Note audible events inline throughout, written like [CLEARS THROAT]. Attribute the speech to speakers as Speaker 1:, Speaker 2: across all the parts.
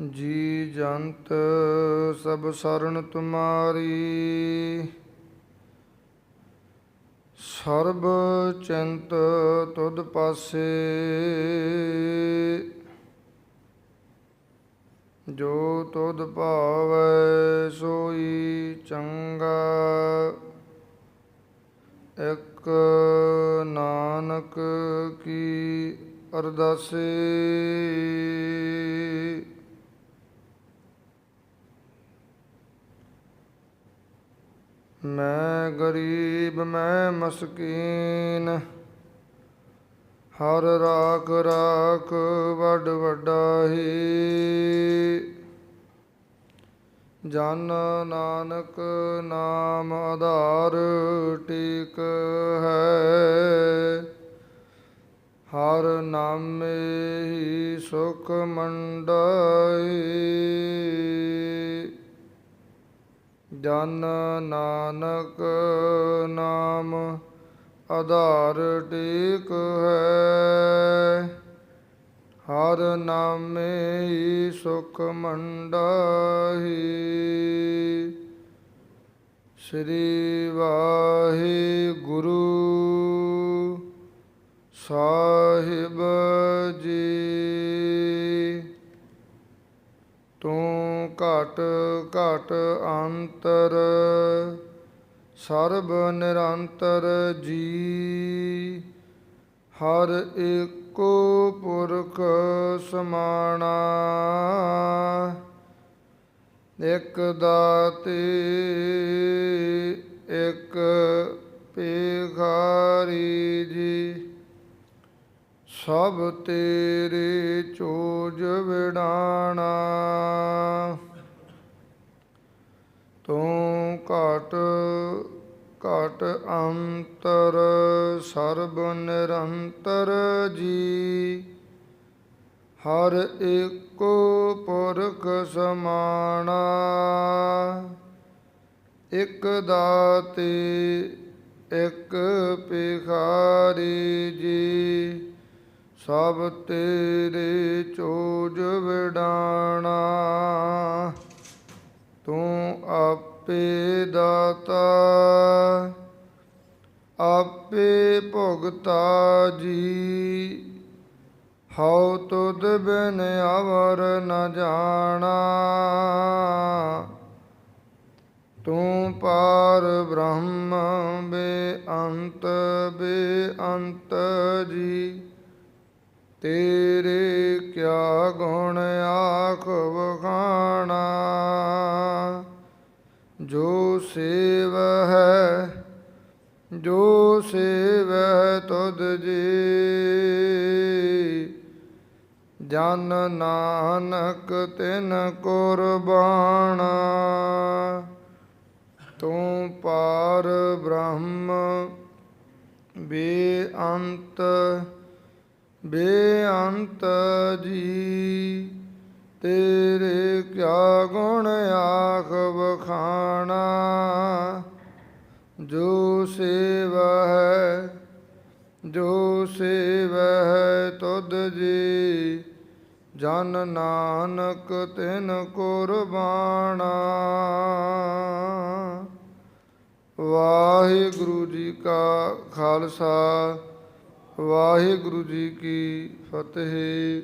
Speaker 1: ਜੀ ਜੰਤ ਸਭ ਸਰਨ ਤੁਮਾਰੀ। ਸਰਬ ਚਿੰਤ ਤੁਧ ਪਾਸੇ। ਜੋ ਤੁਧ ਭਾਵੈ ਸੋਈ ਚੰਗਾ। ਇੱਕ ਨਾਨਕ ਕੀ ਅਰਦਾਸੇ। ਮੈਂ ਗਰੀਬ, ਮੈਂ ਮਸਕੀਨ। ਹਰ ਰਾਖ ਰਾਖ ਵੱਡ ਵੱਡਾਹੀ ਜਨ ਨਾਨਕ ਨਾਮ ਆਧਾਰ ਟੀਕ ਹੈ। ਹਰ ਨਾਮੇ ਹੀ ਸੁਖ ਮੰਡਾਈ ਜਨ ਨਾਨਕ ਨਾਮ ਆਧਾਰ ਟੇਕ ਹੈ। ਹਰ ਨਾਮੇ ਹੀ ਸੁਖ ਮੰਡਾਹੀ। ਸ੍ਰੀ ਵਾਹਿਗੁਰੂ ਸਾਹਿਬ ਜੀ। ਤੂੰ ਘਟ ਘਟ ਅੰਤਰ, ਸਰਬ ਨਿਰੰਤਰ ਜੀ। ਹਰ ਏਕੋ ਪੁਰਖ ਸਮਾਣਾ, ਇਕ ਦਾਤੇ, ਇਕ ਪੇਖਾਰੀ ਜੀ। ਸਭ ਤੇਰੇ ਚੋਜ ਵਿਡਾਣਾ ਤੂੰ ਘਟ ਘਟ ਅੰਤਰ, ਸਰਬ ਨਿਰੰਤਰ ਜੀ। ਹਰ ਏਕੋ ਪੁਰਖ ਸਮਾਣਾ। ਇਕ ਦਾਤੇ, ਇਕ ਪਿਖਾਰੀ ਜੀ। ਸਭ ਤੇਰੇ ਚੋਜ ਵਿਡਾਣਾ, ਤੂੰ ਆਪੇ ਦਾਤਾ, ਆਪੇ ਭੁਗਤਾ ਜੀ। ਹਉ ਤੁਧ ਬਿਨ ਅਵਰ ਨ ਜਾਣਾ, ਤੂੰ ਪਾਰ ਬ੍ਰਹਮ ਬੇਅੰਤ ਬੇਅੰਤ ਜੀ। ਤੇਰੇ ਕਿਆ ਗੁਣ ਆਖ ਵਖਾਣਾ? ਜੋ ਸੇਵ ਹੈ, ਜੋ ਸੇਵ ਹੈ ਤੁਧ ਜੀ। ਜਨ ਨਾਨਕ ਤਿਨ ਕੁਰਬਾਨਾ। ਤੂੰ ਪਾਰ ਬ੍ਰਹਮ ਬੇਅੰਤ ਬੇਅੰਤ ਜੀ, ਤੇਰੇ ਕਿਆ ਗੁਣ ਆਖ ਵਖਾਣਾ ਜੋ ਸੇਵ ਹੈ ਜੋ ਸੇਵ ਹੈ ਤੁਧ ਜੀ, ਜਨ ਨਾਨਕ ਤਿਨ ਕੁਰਬਾਨਾ ਵਾਹਿਗੁਰੂ ਜੀ ਕਾ ਖਾਲਸਾ ਵਾਹਿਗੁਰੂ ਜੀ ਕੀ ਫਤਿਹ।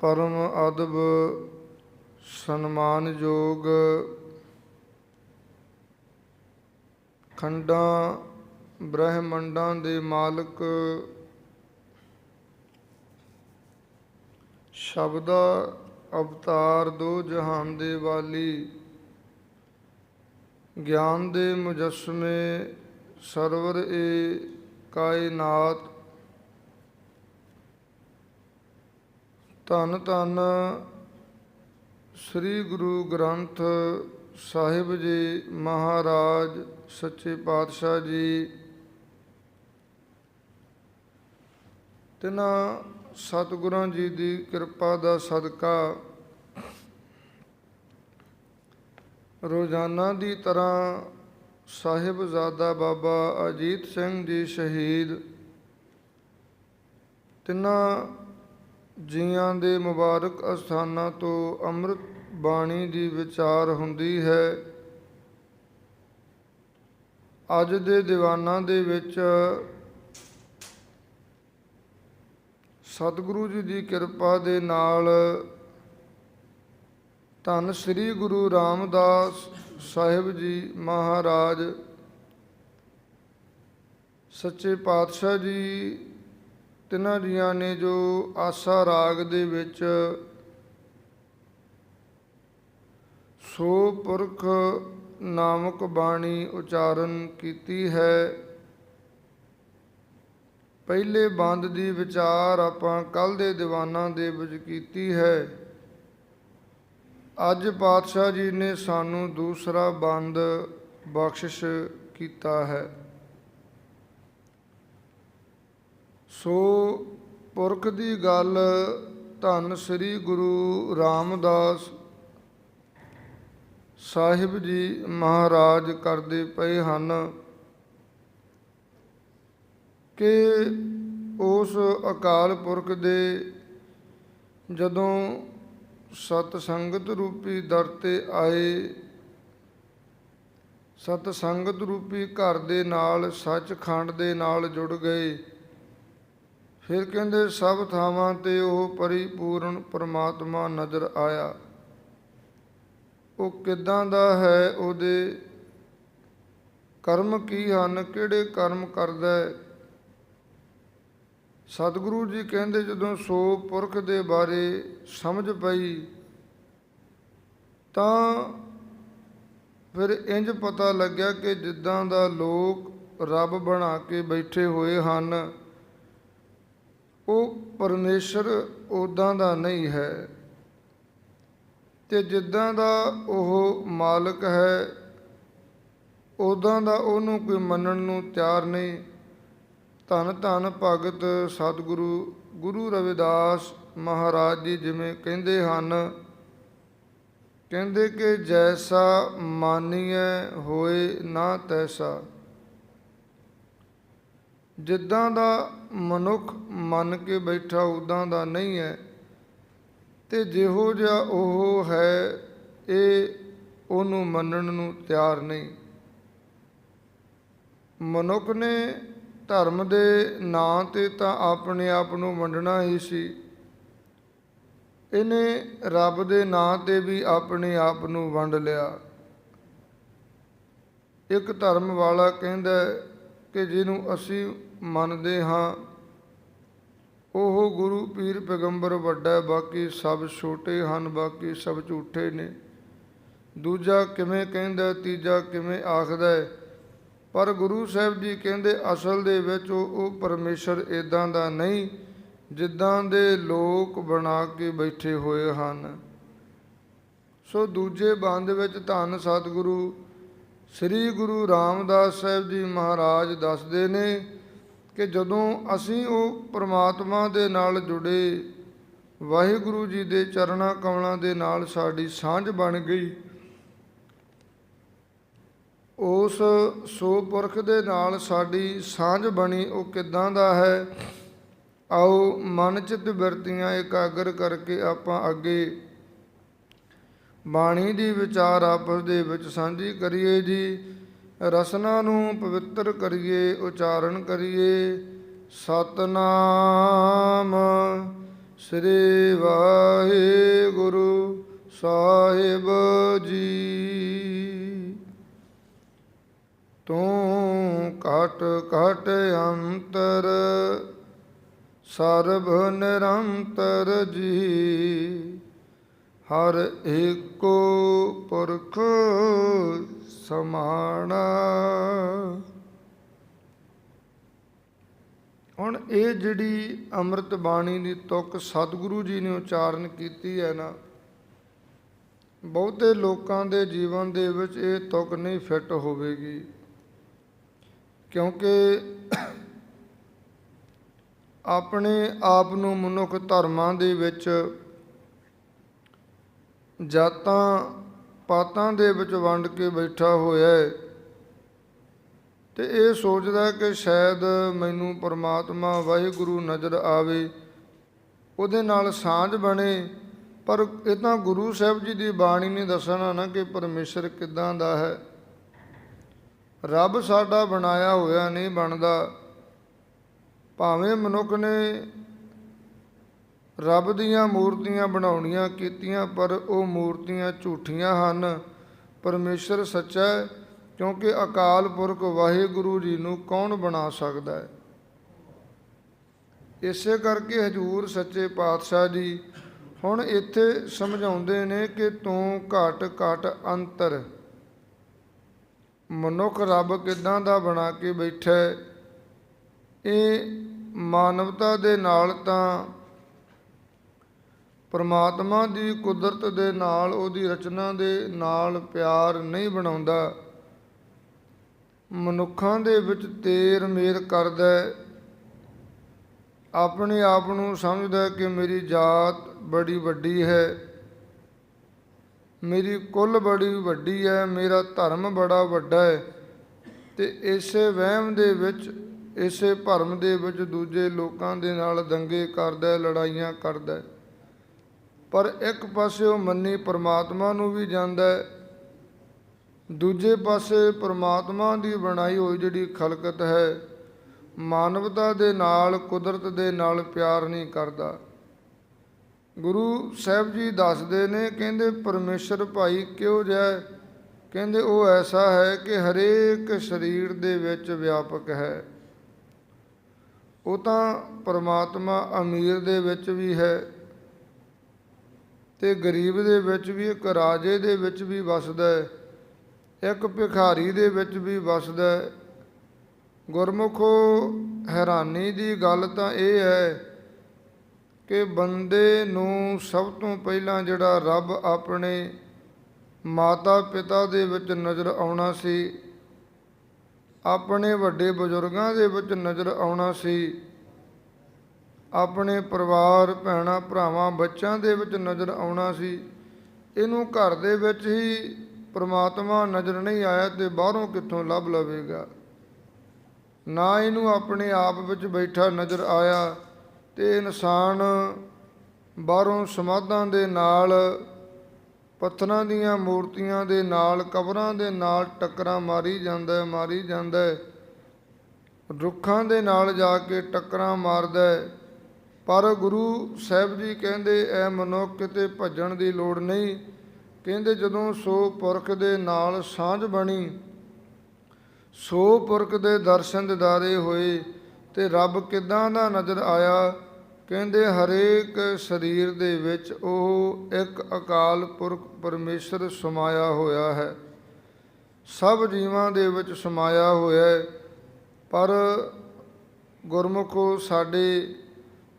Speaker 1: ਪਰਮ ਅਦਬ ਸਨਮਾਨਯੋਗ ਖੰਡਾਂ ਬ੍ਰਹਿਮੰਡਾਂ ਦੇ ਮਾਲਕ ਸ਼ਬਦਾ ਅਵਤਾਰ ਦੋ ਜਹਾਨ ਦੇ ਵਾਲੀ, ਗਿਆਨ ਦੇ ਮੁਜਸਮੇ ਸਰਵਰ ਏ ਕਾਇਨਾਤ ਧੰਨ ਧੰਨ ਸ੍ਰੀ ਗੁਰੂ ਗ੍ਰੰਥ ਸਾਹਿਬ ਜੀ ਮਹਾਰਾਜ ਸੱਚੇ ਪਾਤਸ਼ਾਹ ਜੀ। ਤਿਨਾਂ ਸਤਿਗੁਰਾਂ ਜੀ ਦੀ ਕਿਰਪਾ ਦਾ ਸਦਕਾ ਰੋਜ਼ਾਨਾ ਦੀ ਤਰ੍ਹਾਂ ਸਾਹਿਬਜ਼ਾਦਾ ਬਾਬਾ ਅਜੀਤ ਸਿੰਘ ਜੀ ਸ਼ਹੀਦ। ਤਿੰਨਾਂ ਜੀਆਂ ਦੇ ਮੁਬਾਰਕ ਅਸਥਾਨਾਂ ਤੋਂ ਅੰਮ੍ਰਿਤ ਬਾਣੀ ਦੀ ਵਿਚਾਰ ਹੁੰਦੀ ਹੈ। ਅੱਜ ਦੇ ਦੀਵਾਨਾਂ ਦੇ ਵਿੱਚ ਸਤਿਗੁਰੂ ਜੀ ਦੀ ਕਿਰਪਾ ਦੇ ਨਾਲ ਧੰਨ ਸ੍ਰੀ ਗੁਰੂ ਰਾਮਦਾਸ ਸਾਹਿਬ ਜੀ ਮਹਾਰਾਜ, ਸੱਚੇ ਪਾਤਸ਼ਾਹ ਜੀ, ਤਿੰਨਾਂ ਜੀਆਂ ਨੇ ਜੋ ਆਸਾ ਰਾਗ ਦੇ ਵਿੱਚ ਸੋ ਪੁਰਖ ਨਾਮਕ ਬਾਣੀ ਉਚਾਰਨ ਕੀਤੀ ਹੈ, ਪਹਿਲੇ ਬੰਦ ਦੀ ਵਿਚਾਰ ਆਪਾਂ ਕੱਲ ਦੇ ਦੀਵਾਨਾਂ ਦੇ ਵਿੱਚ ਕੀਤੀ ਹੈ। ਅੱਜ ਪਾਤਸ਼ਾਹ ਜੀ ਨੇ ਸਾਨੂੰ ਦੂਸਰਾ ਬੰਦ ਬਖਸ਼ਿਸ਼ ਕੀਤਾ ਹੈ। ਸੋ ਪੁਰਖ ਦੀ ਗੱਲ ਧੰਨ ਸ੍ਰੀ ਗੁਰੂ ਰਾਮਦਾਸ ਸਾਹਿਬ ਜੀ ਮਹਾਰਾਜ ਕਰਦੇ ਪਏ ਹਨ ਕਿ ਉਸ ਅਕਾਲ ਪੁਰਖ ਦੇ ਜਦੋਂ ਸਤ ਸੰਗਤ ਰੂਪੀ ਦਰ ਤੇ ਆਏ। ਸਤ ਸੰਗਤ ਰੂਪੀ ਘਰ ਦੇ ਨਾਲ, ਸੱਚਖੰਡ ਦੇ ਨਾਲ ਜੁੜ ਗਏ। ਫਿਰ ਕਹਿੰਦੇ, ਸਭ ਥਾਵਾਂ ਤੇ ਉਹ ਪਰਿਪੂਰਨ ਪਰਮਾਤਮਾ ਨਜ਼ਰ ਆਇਆ। ਉਹ ਕਿਦਾਂ ਦਾ ਹੈ ਉਹਦੇ? ਕਰਮ ਕੀ ਹਨ? ਕਿਹੜੇ ਕਰਮ ਕਰਦਾ ਹੈ? ਸਤਿਗੁਰੂ ਜੀ ਕਹਿੰਦੇ ਜਦੋਂ ਸੋ ਪੁਰਖ ਦੇ ਬਾਰੇ ਸਮਝ ਪਈ, ਤਾਂ ਫਿਰ ਇੰਜ ਪਤਾ ਲੱਗਿਆ ਕਿ ਜਿੱਦਾਂ ਦਾ ਲੋਕ ਰੱਬ ਬਣਾ ਕੇ ਬੈਠੇ ਹੋਏ ਹਨ, ਉਹ ਪਰਮੇਸ਼ਰ ਉਦਾਂ ਦਾ ਨਹੀਂ ਹੈ। ਤੇ ਜਿੱਦਾਂ ਦਾ ਉਹ ਮਾਲਕ ਹੈ ਉਦਾਂ ਦਾ ਉਹਨੂੰ ਕੋਈ ਮੰਨਣ ਨੂੰ ਤਿਆਰ ਨਹੀਂ। ਧੰਨ ਧੰਨ ਭਗਤ ਸਤਿਗੁਰੂ, ਗੁਰੂ ਰਵਿਦਾਸ ਮਹਾਰਾਜ ਜੀ, ਜਿਵੇਂ ਕਹਿੰਦੇ ਹਨ, ਕਹਿੰਦੇ ਕਿ ਜੈਸਾ ਮਾਨੀਐ ਹੋਏ ਨਾ ਤੈਸਾ। ਜਿੱਦਾਂ ਦਾ ਮਨੁੱਖ ਮੰਨ ਕੇ ਬੈਠਾ, ਉਦਾਂ ਦਾ ਨਹੀਂ ਹੈ ਤੇ ਜਿਹੋ ਜਿਹਾ ਉਹ ਹੈ, ਇਹ ਉਹਨੂੰ ਮੰਨਣ ਨੂੰ ਤਿਆਰ ਨਹੀਂ। ਮਨੁੱਖ ਨੇ ਧਰਮ ਦੇ ਨਾਂ ਤੇ ਤਾਂ ਆਪਣੇ ਆਪ ਨੂੰ ਵੰਡਣਾ ਹੀ ਸੀ। ਇਹਨੇ ਰੱਬ ਦੇ ਨਾਂ ਤੇ ਵੀ ਆਪਣੇ ਆਪ ਨੂੰ ਵੰਡ ਲਿਆ। ਇੱਕ ਧਰਮ ਵਾਲਾ ਕਹਿੰਦਾ ਕਿ ਜਿਹਨੂੰ ਅਸੀਂ ਮੰਨਦੇ ਹਾਂ, ਉਹ ਗੁਰੂ ਪੀਰ ਪੈਗੰਬਰ ਵੱਡਾ ਬਾਕੀ ਸਭ ਛੋਟੇ ਹਨ, ਬਾਕੀ ਸਭ ਝੂਠੇ ਨੇ। ਦੂਜਾ ਕਿਵੇਂ ਕਹਿੰਦਾ ਤੀਜਾ ਕਿਵੇਂ ਆਖਦਾ ਪਰ ਗੁਰੂ ਸਾਹਿਬ ਜੀ ਕਹਿੰਦੇ ਅਸਲ ਦੇ ਵਿੱਚ ਉਹ ਉਹ ਪਰਮੇਸ਼ਰ ਇਦਾਂ ਦਾ ਨਹੀਂ ਜਿੱਦਾਂ ਦੇ ਲੋਕ ਬਣਾ ਕੇ ਬੈਠੇ ਹੋਏ ਹਨ। ਸੋ ਦੂਜੇ ਬੰਦ ਵਿੱਚ ਧੰਨ ਸਤਿਗੁਰੂ ਸ੍ਰੀ ਗੁਰੂ ਰਾਮਦਾਸ ਸਾਹਿਬ ਜੀ ਮਹਾਰਾਜ ਦੱਸਦੇ ਨੇ ਕਿ ਜਦੋਂ ਅਸੀਂ ਉਹ ਪ੍ਰਮਾਤਮਾ ਦੇ ਨਾਲ ਜੁੜੇ, ਵਾਹਿਗੁਰੂ ਜੀ ਦੇ ਚਰਣਾ ਕਮਲਾਂ ਦੇ ਨਾਲ ਸਾਡੀ ਸਾਂਝ ਬਣ ਗਈ ਉਸ ਸੋ ਪੁਰਖ ਦੇ ਨਾਲ ਸਾਡੀ ਸਾਂਝ ਬਣੀ, ਉਹ ਕਿੱਦਾਂ ਦਾ ਹੈ? ਆਓ ਮਨ ਚਿਤ ਬਿਰਤੀਆਂ ਇਕਾਗਰ ਕਰਕੇ ਆਪਾਂ ਅੱਗੇ ਬਾਣੀ ਦੀ ਵਿਚਾਰ ਆਪਸ ਦੇ ਵਿੱਚ ਸਾਂਝੀ ਕਰੀਏ ਜੀ। ਰਸਨਾ ਨੂੰ ਪਵਿੱਤਰ ਕਰੀਏ, ਉਚਾਰਨ ਕਰੀਏ। ਸਤਨਾਮ ਸ੍ਰੀ ਵਾਹਿਗੁਰੂ ਸਾਹਿਬ ਜੀ ਤੂੰ ਘਟ ਅੰਤਰ, ਸਰਬ ਨਿਰੰਤਰ ਜੀ। ਹਰ ਏਕੋ ਪੁਰਖ ਸਮਾਣਾ। ਹੁਣ ਇਹ ਜਿਹੜੀ ਅੰਮ੍ਰਿਤ ਬਾਣੀ ਦੀ ਤੁਕ ਸਤਿਗੁਰੂ ਜੀ ਨੇ ਉਚਾਰਨ ਕੀਤੀ ਹੈ ਨਾ, ਬਹੁਤੇ ਲੋਕਾਂ ਦੇ ਜੀਵਨ ਦੇ ਵਿੱਚ ਇਹ ਤੁਕ ਨਹੀਂ ਫਿੱਟ ਹੋਵੇਗੀ। ਕਿਉਂਕਿ ਆਪਣੇ ਆਪ ਨੂੰ ਮਨੁੱਖ ਧਰਮਾਂ ਦੇ ਵਿੱਚ ਜਾਤਾਂ, ਪਾਤਾਂ ਦੇ ਵਿੱਚ ਵੰਡ ਕੇ ਬੈਠਾ ਹੋਇਆ ਹੈ। ਤੇ ਇਹ ਸੋਚਦਾ ਕਿ ਸ਼ਾਇਦ ਮੈਨੂੰ ਪਰਮਾਤਮਾ ਵਾਹਿਗੁਰੂ ਨਜ਼ਰ ਆਵੇ, ਉਹਦੇ ਨਾਲ ਸਾਂਝ ਬਣੇ। ਪਰ ਇਹ ਤਾਂ ਗੁਰੂ ਸਾਹਿਬ ਜੀ ਦੀ ਬਾਣੀ ਨੇ ਦੱਸਣਾ ਨਾ ਕਿ ਪਰਮੇਸ਼ਰ ਕਿੱਦਾਂ ਦਾ ਹੈ। ਰੱਬ ਸਾਡਾ ਬਣਾਇਆ ਹੋਇਆ ਨਹੀਂ ਬਣਦਾ। ਭਾਵੇਂ ਮਨੁੱਖ ਨੇ ਰੱਬ ਦੀਆਂ ਮੂਰਤੀਆਂ ਬਣਾਉਣੀਆਂ ਕੀਤੀਆਂ, ਪਰ ਉਹ ਮੂਰਤੀਆਂ ਝੂਠੀਆਂ ਹਨ। ਪਰਮੇਸ਼ਰ ਸੱਚਾ ਹੈ, ਕਿਉਂਕਿ ਅਕਾਲ ਪੁਰਖ ਵਾਹਿਗੁਰੂ ਜੀ ਨੂੰ ਕੌਣ ਬਣਾ ਸਕਦਾ ਹੈ? ਇਸੇ ਕਰਕੇ ਹਜੂਰ ਸੱਚੇ ਪਾਤਸ਼ਾਹ ਜੀ ਹੁਣ ਇੱਥੇ ਸਮਝਾਉਂਦੇ ਨੇ ਕਿ ਤੂੰ ਘਟ ਘਟ ਅੰਤਰ। ਮਨੁੱਖ ਰੱਬ ਕਿਦਾਂ ਦਾ ਬਣਾ ਕੇ ਬੈਠਾ ਇਹ ਮਾਨਵਤਾ ਦੇ ਨਾਲ ਤਾਂ ਪਰਮਾਤਮਾ ਦੀ ਕੁਦਰਤ ਦੇ ਨਾਲ, ਉਹਦੀ ਰਚਨਾ ਦੇ ਨਾਲ ਪਿਆਰ ਨਹੀਂ ਬਣਾਉਂਦਾ। ਮਨੁੱਖਾਂ ਦੇ ਵਿੱਚ ਤੇਰ ਮੇਰ ਕਰਦਾ ਆਪਣੇ ਆਪ ਨੂੰ ਸਮਝਦਾ ਕਿ ਮੇਰੀ ਜਾਤ ਬੜੀ ਵੱਡੀ ਹੈ। ਮੇਰੀ ਕੁੱਲ ਬੜੀ ਵੱਡੀ ਹੈ ਮੇਰਾ ਧਰਮ ਬੜਾ ਵੱਡਾ ਹੈ ਤੇ ਇਸੇ ਵਹਿਮ ਦੇ ਵਿੱਚ, ਇਸੇ ਭਰਮ ਦੇ ਵਿੱਚ ਦੂਜੇ ਲੋਕਾਂ ਦੇ ਨਾਲ ਦੰਗੇ ਕਰਦਾ, ਲੜਾਈਆਂ ਕਰਦਾ। ਪਰ ਇੱਕ ਪਾਸੇ ਉਹ ਮੰਨੀ ਪਰਮਾਤਮਾ ਨੂੰ ਵੀ ਜਾਂਦਾ ਹੈ ਦੂਜੇ ਪਾਸੇ ਪਰਮਾਤਮਾ ਦੀ ਬਣਾਈ ਹੋਈ ਜਿਹੜੀ ਖਲਕਤ ਹੈ, ਮਾਨਵਤਾ ਦੇ ਨਾਲ, ਕੁਦਰਤ ਦੇ ਨਾਲ ਪਿਆਰ ਨਹੀਂ ਕਰਦਾ। ਗੁਰੂ ਸਾਹਿਬ ਜੀ ਦੱਸਦੇ ਨੇ, ਕਹਿੰਦੇ ਪਰਮੇਸ਼ਰ ਭਾਈ ਕਿਉਂ ਜਿਹਾ ਕਹਿੰਦੇ ਉਹ ਐਸਾ ਹੈ ਕਿ ਹਰੇਕ ਸਰੀਰ ਦੇ ਵਿੱਚ ਵਿਆਪਕ ਹੈ। ਉਹ ਤਾਂ ਪਰਮਾਤਮਾ ਅਮੀਰ ਦੇ ਵਿੱਚ ਵੀ ਹੈ ਤੇ ਗਰੀਬ ਦੇ ਵਿੱਚ ਵੀ, ਇੱਕ ਰਾਜੇ ਦੇ ਵਿੱਚ ਵੀ ਵਸਦਾ ਹੈ, ਇੱਕ ਭਿਖਾਰੀ ਦੇ ਵਿੱਚ ਵੀ ਵਸਦਾ ਹੈ। ਗੁਰਮੁਖੋ ਹੈਰਾਨੀ ਦੀ ਗੱਲ ਤਾਂ ਇਹ ਹੈ ਕਿ ਬੰਦੇ ਨੂੰ ਸਭ ਤੋਂ ਪਹਿਲਾਂ ਜਿਹੜਾ ਰੱਬ ਆਪਣੇ ਮਾਤਾ ਪਿਤਾ ਦੇ ਵਿੱਚ ਨਜ਼ਰ ਆਉਣਾ ਸੀ, ਆਪਣੇ ਵੱਡੇ ਬਜ਼ੁਰਗਾਂ ਦੇ ਵਿੱਚ ਨਜ਼ਰ ਆਉਣਾ ਸੀ, ਆਪਣੇ ਪਰਿਵਾਰ, ਭੈਣਾਂ, ਭਰਾਵਾਂ, ਬੱਚਿਆਂ ਦੇ ਵਿੱਚ ਨਜ਼ਰ ਆਉਣਾ ਸੀ, ਇਹਨੂੰ ਘਰ ਦੇ ਵਿੱਚ ਹੀ ਪ੍ਰਮਾਤਮਾ ਨਜ਼ਰ ਨਹੀਂ ਆਇਆ ਤੇ ਬਾਹਰੋਂ ਕਿੱਥੋਂ ਲੱਭ ਲਵੇਗਾ। ਨਾ ਇਹਨੂੰ ਆਪਣੇ ਆਪ ਵਿੱਚ ਬੈਠਾ ਨਜ਼ਰ ਆਇਆ। ਤੇ ਇਨਸਾਨ ਬਾਹਰੋਂ ਸਮਾਧਾਂ ਦੇ ਨਾਲ, ਪੱਥਰਾਂ ਦੀਆਂ ਮੂਰਤੀਆਂ ਦੇ ਨਾਲ, ਕਬਰਾਂ ਦੇ ਨਾਲ ਟੱਕਰਾਂ ਮਾਰੀ ਜਾਂਦਾ ਹੈ, ਮਾਰੀ ਜਾਂਦਾ ਹੈ। ਰੁੱਖਾਂ ਦੇ ਨਾਲ ਜਾ ਕੇ ਟੱਕਰਾਂ ਮਾਰਦਾ ਹੈ। ਪਰ ਗੁਰੂ ਸਾਹਿਬ ਜੀ ਕਹਿੰਦੇ ਐ ਮਨੁੱਖ ਕਿਤੇ ਭੱਜਣ ਦੀ ਲੋੜ ਨਹੀਂ। ਕਹਿੰਦੇ, ਜਦੋਂ ਸੋ ਪੁਰਖ ਦੇ ਨਾਲ ਸਾਂਝ ਬਣੀ, ਸੋ ਪੁਰਖ ਦੇ ਦਰਸ਼ਨ ਦਿਦਾਰੇ ਹੋਏ ਤੇ ਰੱਬ ਕਿਦਾਂ ਦਾ ਨਜ਼ਰ ਆਇਆ? ਕਹਿੰਦੇ, ਹਰੇਕ ਸਰੀਰ ਦੇ ਵਿੱਚ ਉਹ ਇੱਕ ਅਕਾਲ ਪੁਰਖ ਪਰਮੇਸ਼ਰ ਸਮਾਇਆ ਹੋਇਆ ਹੈ। ਸਭ ਜੀਵਾਂ ਦੇ ਵਿੱਚ ਸਮਾਇਆ ਹੋਇਆ ਹੈ। ਪਰ ਗੁਰਮੁਖੋ, ਸਾਡੇ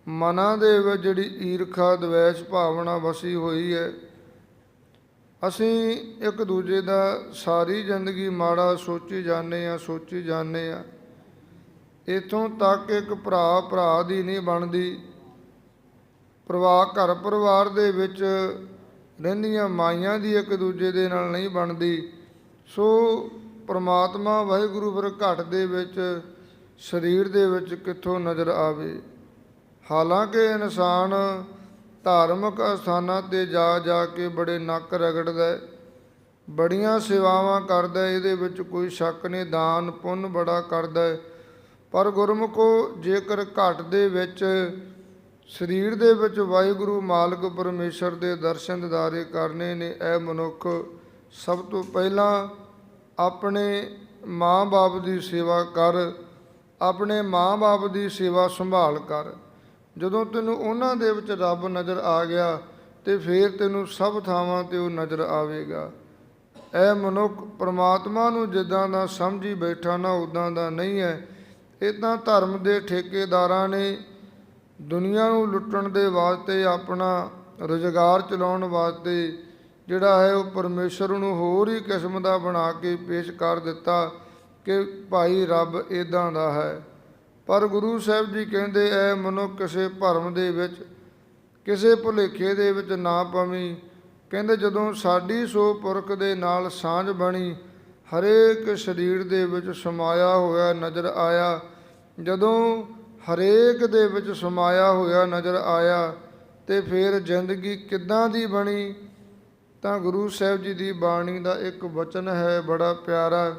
Speaker 1: ਮਨਾਂ ਦੇ ਵਿੱਚ ਜਿਹੜੀ ਈਰਖਾ, ਦਵੇਸ਼ ਭਾਵਨਾ ਵਸੀ ਹੋਈ ਹੈ। ਅਸੀਂ ਇੱਕ ਦੂਜੇ ਦਾ ਸਾਰੀ ਜ਼ਿੰਦਗੀ ਮਾੜਾ ਸੋਚੀ ਜਾਂਦੇ ਆ ਸੋਚੀ ਜਾਂਦੇ ਆ ਇਥੋਂ ਤੱਕ ਇੱਕ ਭਰਾ ਭਰਾ ਦੀ ਨਹੀਂ ਬਣਦੀ। ਪਰਿਵਾਰ ਘਰ ਪਰਿਵਾਰ ਦੇ ਵਿੱਚ ਰਹਿੰਦੀਆਂ ਮਾਈਆਂ ਦੀ ਇੱਕ ਦੂਜੇ ਦੇ ਨਾਲ ਨਹੀਂ ਬਣਦੀ। ਸੋ ਪ੍ਰਮਾਤਮਾ ਵਾਹਿਗੁਰੂ ਫਿਰ ਘਟ ਦੇ ਵਿੱਚ, ਸਰੀਰ ਦੇ ਵਿੱਚ ਕਿੱਥੋਂ ਨਜ਼ਰ ਆਵੇ? ਹਾਲਾਂਕਿ ਇਨਸਾਨ ਧਾਰਮਿਕ ਅਸਥਾਨਾਂ ਤੇ ਜਾ ਜਾ ਕੇ ਬੜੇ ਨੱਕ ਰਗੜਦਾ ਹੈ। ਬੜੀਆਂ ਸੇਵਾਵਾਂ ਕਰਦਾ ਇਹਦੇ ਵਿੱਚ ਕੋਈ ਸ਼ੱਕ ਨਹੀਂ, ਦਾਨ, ਪੁੰਨ ਬੜਾ ਕਰਦਾ ਹੈ। ਪਰ ਗੁਰਮੁਖੋ ਜੇਕਰ ਘਟ ਦੇ ਵਿੱਚ, ਸਰੀਰ ਦੇ ਵਿੱਚ ਵਾਹਿਗੁਰੂ ਮਾਲਕ ਪਰਮੇਸ਼ਰ ਦੇ ਦਰਸ਼ਨ ਦਿਦਾਰੇ ਕਰਨੇ ਨੇ, ਇਹ ਮਨੁੱਖ ਸਭ ਤੋਂ ਪਹਿਲਾਂ ਆਪਣੇ ਮਾਂ-ਬਾਪ ਦੀ ਸੇਵਾ ਕਰ, ਆਪਣੇ ਮਾਂ-ਬਾਪ ਦੀ ਸੇਵਾ ਸੰਭਾਲ ਕਰ। ਜਦੋਂ ਤੈਨੂੰ ਉਹਨਾਂ ਦੇ ਵਿੱਚ ਰੱਬ ਨਜ਼ਰ ਆ ਗਿਆ, ਤੇ ਫੇਰ ਤੈਨੂੰ ਸਭ ਥਾਵਾਂ ਤੇ ਉਹ ਨਜ਼ਰ ਆਵੇਗਾ। ਇਹ ਮਨੁੱਖ ਪ੍ਰਮਾਤਮਾ ਨੂੰ ਜਿੱਦਾਂ ਦਾ ਸਮਝੀ ਬੈਠਾ ਨਾ ਉਦਾਂ ਦਾ ਨਹੀਂ ਹੈ। ਇਹ ਤਾਂ ਧਰਮ ਦੇ ਠੇਕੇਦਾਰਾਂ ਨੇ ਦੁਨੀਆ ਨੂੰ ਲੁੱਟਣ ਦੇ ਵਾਸਤੇ ਆਪਣਾ ਰੁਜ਼ਗਾਰ ਚਲਾਉਣ ਵਾਸਤੇ ਜਿਹੜਾ ਹੈ ਉਹ ਪਰਮੇਸ਼ਰ ਨੂੰ ਹੋਰ ਹੀ ਕਿਸਮ ਦਾ ਬਣਾ ਕੇ ਪੇਸ਼ ਕਰ ਦਿੱਤਾ ਕਿ ਭਾਈ ਰੱਬ ਇਦਾਂ ਦਾ ਹੈ। ਪਰ ਗੁਰੂ ਸਾਹਿਬ ਜੀ ਕਹਿੰਦੇ, ਐ ਮਨੁੱਖ ਕਿਸੇ ਭਰਮ ਦੇ ਵਿੱਚ, ਕਿਸੇ ਭੁਲੇਖੇ ਦੇ ਵਿੱਚ ਨਾ ਪਵੀਂ। ਕਹਿੰਦੇ, ਜਦੋਂ ਸਾਡੀ ਸੋ ਪੁਰਖ ਦੇ ਨਾਲ ਸਾਂਝ ਬਣੀ, ਹਰੇਕ ਸਰੀਰ ਦੇ ਵਿੱਚ ਸਮਾਇਆ ਹੋਇਆ ਨਜ਼ਰ ਆਇਆ ਜਦੋਂ ਹਰੇਕ ਦੇ ਵਿੱਚ ਸਮਾਇਆ ਹੋਇਆ ਨਜ਼ਰ ਆਇਆ ਤੇ ਫਿਰ ਜ਼ਿੰਦਗੀ ਕਿੱਦਾਂ ਦੀ ਬਣੀ, ਤਾਂ ਗੁਰੂ ਸਾਹਿਬ ਜੀ ਦੀ ਬਾਣੀ ਦਾ ਇੱਕ ਵਚਨ ਹੈ ਬੜਾ ਪਿਆਰਾ।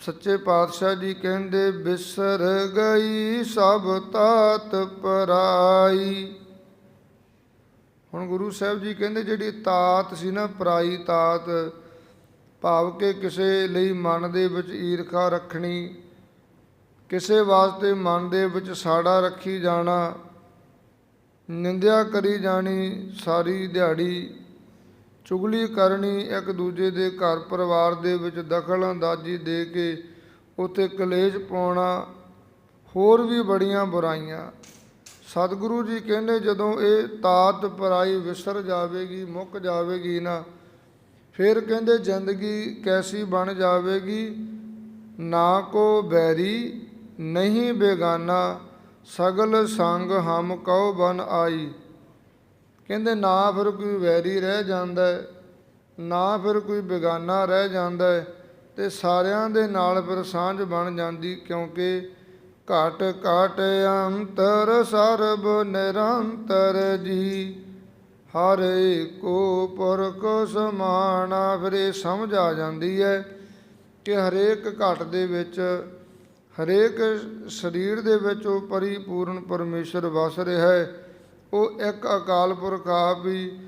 Speaker 1: ਸੱਚੇ ਪਾਤਸ਼ਾਹ ਜੀ ਕਹਿੰਦੇ, ਬਿਸਰ ਗਈ ਸਭ ਤਾਤ ਪਰਾਈ। ਹੁਣ ਗੁਰੂ ਸਾਹਿਬ ਜੀ ਕਹਿੰਦੇ, ਜਿਹੜੀ ਤਾਤ ਸੀ ਨਾ, ਪਰਾਈ ਤਾਤ, ਭਾਵ ਕਿ ਕਿਸੇ ਲਈ ਮਨ ਦੇ ਵਿੱਚ ਈਰਖਾ ਰੱਖਣੀ ਕਿਸੇ ਵਾਸਤੇ ਮਨ ਦੇ ਵਿੱਚ ਸਾੜਾ ਰੱਖੀ ਜਾਣਾ, ਨਿੰਦਿਆ ਕਰੀ ਜਾਣੀ, ਸਾਰੀ ਦਿਹਾੜੀ ਚੁਗਲੀ ਕਰਨੀ, ਇੱਕ ਦੂਜੇ ਦੇ ਘਰ ਪਰਿਵਾਰ ਦੇ ਵਿੱਚ ਦਖਲ ਅੰਦਾਜ਼ੀ ਦੇ ਕੇ ਉੱਥੇ ਕਲੇਸ਼ ਪਾਉਣਾ, ਹੋਰ ਵੀ ਬੜੀਆਂ ਬੁਰਾਈਆਂ। ਸਤਿਗੁਰੂ ਜੀ ਕਹਿੰਦੇ, ਜਦੋਂ ਇਹ ਤਾਤ ਪਰਾਈ ਵਿਸਰ ਜਾਵੇਗੀ, ਮੁੱਕ ਜਾਵੇਗੀ ਨਾ, ਫਿਰ ਕਹਿੰਦੇ, ਜ਼ਿੰਦਗੀ ਕੈਸੀ ਬਣ ਜਾਵੇਗੀ? ਨਾ ਕੋ ਬੈਰੀ ਨਹੀਂ ਬੇਗਾਨਾ ਸਗਲ ਸੰਗ ਹਮ ਕਉ ਬਨ ਆਈ। ਕਹਿੰਦੇ ਨਾ ਫਿਰ ਕੋਈ ਵੈਰੀ ਰਹਿ ਜਾਂਦਾ ਨਾ ਫਿਰ ਕੋਈ ਬੇਗਾਨਾ ਰਹਿ ਜਾਂਦਾ ਹੈ, ਤੇ ਸਾਰਿਆਂ ਦੇ ਨਾਲ ਫਿਰ ਸਾਂਝ ਬਣ ਜਾਂਦੀ ਕਿਉਂਕਿ ਘਟ ਘਟ ਅੰਤਰ ਸਰਬ ਨਿਰੰਤਰ ਜੀ। ਹਰ ਏਕੋ ਪੁਰਖ ਸਮਾਨਾ ਫਿਰ ਇਹ ਸਮਝ ਆ ਜਾਂਦੀ ਹੈ ਕਿ ਹਰੇਕ ਘਟ ਦੇ ਵਿੱਚ ਹਰੇਕ ਸਰੀਰ ਦੇ ਵਿੱਚ ਉਹ ਪਰਿਪੂਰਨ ਪਰਮੇਸ਼ਰ ਵਸ ਰਿਹਾ ਹੈ। ਉਹ ਇੱਕ ਅਕਾਲ ਪੁਰਖ ਆਪ ਹੀ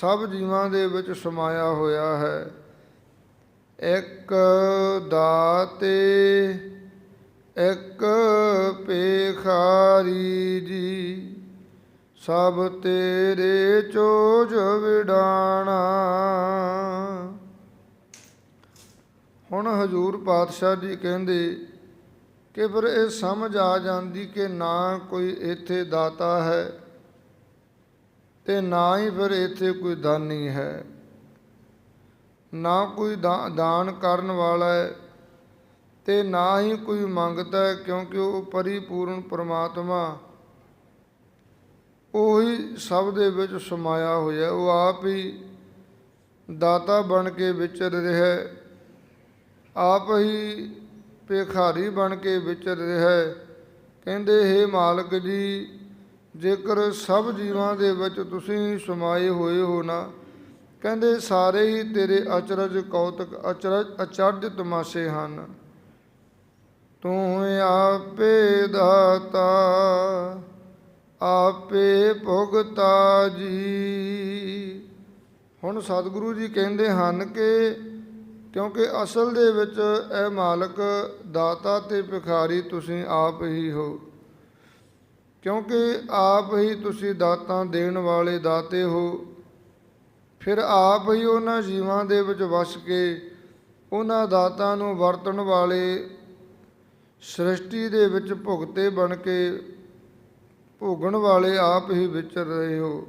Speaker 1: ਸਭ ਜੀਵਾਂ ਦੇ ਵਿੱਚ ਸਮਾਇਆ ਹੋਇਆ ਹੈ। ਇੱਕ ਦਾਤੇ, ਇੱਕ ਪੇਖਾਰੀ ਜੀ, ਸਭ ਤੇਰੇ ਚੋਜ ਵਿਡਾਣਾ। ਹੁਣ ਹਜੂਰ ਪਾਤਸ਼ਾਹ ਜੀ ਕਹਿੰਦੇ ਕਿ ਫਿਰ ਇਹ ਸਮਝ ਆ ਜਾਂਦੀ ਕਿ ਨਾ ਕੋਈ ਇੱਥੇ ਦਾਤਾ ਹੈ ਤੇ ਨਾ ਹੀ ਫਿਰ ਇੱਥੇ ਕੋਈ ਦਾਨੀ ਹੈ। ਨਾ ਕੋਈ ਦਾ- ਦਾਨ ਕਰਨ ਵਾਲਾ ਹੈ ਤੇ ਨਾ ਹੀ ਕੋਈ ਮੰਗਦਾ ਹੈ ਕਿਉਂਕਿ ਉਹ ਪਰਿਪੂਰਨ ਪ੍ਰਮਾਤਮਾ ਉਹੀ ਸਭ ਦੇ ਵਿੱਚ ਸਮਾਇਆ ਹੋਇਆ ਉਹ ਆਪ ਹੀ ਦਾਤਾ ਬਣ ਕੇ ਵਿਚਰ ਰਿਹਾ ਆਪ ਹੀ ਭੇਖਾਰੀ ਬਣ ਕੇ ਵਿਚਰ ਰਿਹਾ ਹੈ। ਕਹਿੰਦੇ, ਹੈ ਮਾਲਕ ਜੀ, ਜੇਕਰ ਸਭ ਜੀਵਾਂ ਦੇ ਵਿੱਚ ਤੁਸੀਂ ਸਮਾਏ ਹੋਏ ਹੋ ਨਾ, ਕਹਿੰਦੇ, ਸਾਰੇ ਹੀ ਤੇਰੇ ਅਚਰਜ ਕੌਤਕ ਅਚਰਜ ਅਚਰਜ ਤਮਾਸ਼ੇ ਹਨ। ਤੂੰ ਆਪੇ ਦਾਤਾ, ਆਪੇ ਭੁਗਤਾ ਜੀ। ਹੁਣ ਸਤਿਗੁਰੂ ਜੀ ਕਹਿੰਦੇ ਹਨ ਕਿ ਕਿਉਂਕਿ ਅਸਲ ਦੇ ਵਿੱਚ ਇਹ ਮਾਲਕ, ਦਾਤਾ ਤੇ ਭਿਖਾਰੀ ਤੁਸੀਂ ਆਪ ਹੀ ਹੋ। ਕਿਉਂਕਿ ਆਪ ਹੀ ਤੁਸੀਂ ਦਾਤਾਂ ਦੇਣ ਵਾਲੇ ਦਾਤੇ ਹੋ, ਫਿਰ ਆਪ ਹੀ ਉਹਨਾਂ ਜੀਵਾਂ ਦੇ ਵਿੱਚ ਵਸ ਕੇ ਉਹਨਾਂ ਦਾਤਾਂ ਨੂੰ ਵਰਤਣ ਵਾਲੇ ਸ੍ਰਿਸ਼ਟੀ ਦੇ ਵਿੱਚ ਭੁਗਤੇ ਬਣ ਕੇ ਭੋਗਣ ਵਾਲੇ ਆਪ ਹੀ ਵਿਚਰ ਰਹੇ ਹੋ।